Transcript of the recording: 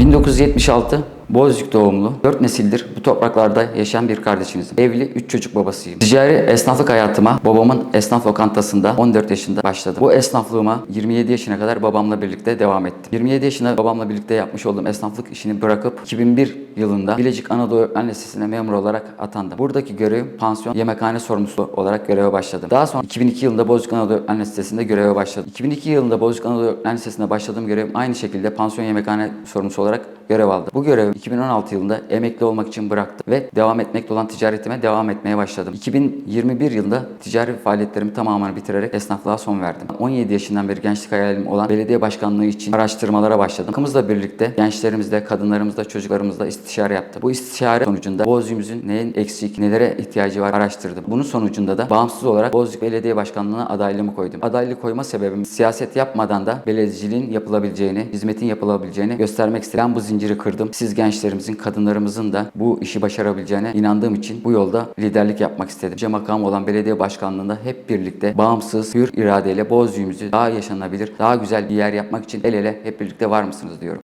1976 Bozcuk doğumlu, 4 nesildir bu topraklarda yaşayan bir kardeşinizim. Evli, 3 çocuk babasıyım. Ticari esnaflık hayatıma babamın esnaf lokantasında 14 yaşında başladım. Bu esnaflığıma 27 yaşına kadar babamla birlikte devam ettim. 27 yaşında babamla birlikte yapmış olduğum esnaflık işini bırakıp 2001 yılında Bilecik Anadolu Öğretmen Lisesi'ne memur olarak atandım. Buradaki görevim pansiyon yemekhane sorumlusu olarak göreve başladım. Daha sonra 2002 yılında Bozcuk Anadolu Öğretmen Lisesi'nde göreve başladım. 2002 yılında Bozcuk Anadolu Öğretmen Lisesi'nde başladığım görevim aynı şekilde pansiyon yemekhane sorumlusu olarak görev aldım. Bu görevi 2016 yılında emekli olmak için bıraktım ve devam etmekte olan ticaretime devam etmeye başladım. 2021 yılında ticari faaliyetlerimi tamamen bitirerek esnaflığa son verdim. 17 yaşından beri gençlik hayalim olan belediye başkanlığı için araştırmalara başladım. Halkımızla birlikte gençlerimizle, kadınlarımızla, çocuklarımızla istişare yaptım. Bu istişare sonucunda Bozüyümüzün neyin eksik, nelere ihtiyacı var araştırdım. Bunun sonucunda da bağımsız olarak Bozüyük Belediye Başkanlığı'na adaylığımı koydum. Adaylık koyma sebebim siyaset yapmadan da belediyeciliğin yapılabileceğini, hizmetin yapılabileceğini göstermek istedim. Ben bu zinciri kırdım. Siz gençlerimizin, kadınlarımızın da bu işi başarabileceğine inandığım için bu yolda liderlik yapmak istedim. Yüce makam olan belediye başkanlığında hep birlikte bağımsız, hür iradeyle Bozüyümüzü daha yaşanabilir, daha güzel bir yer yapmak için el ele hep birlikte var mısınız diyorum.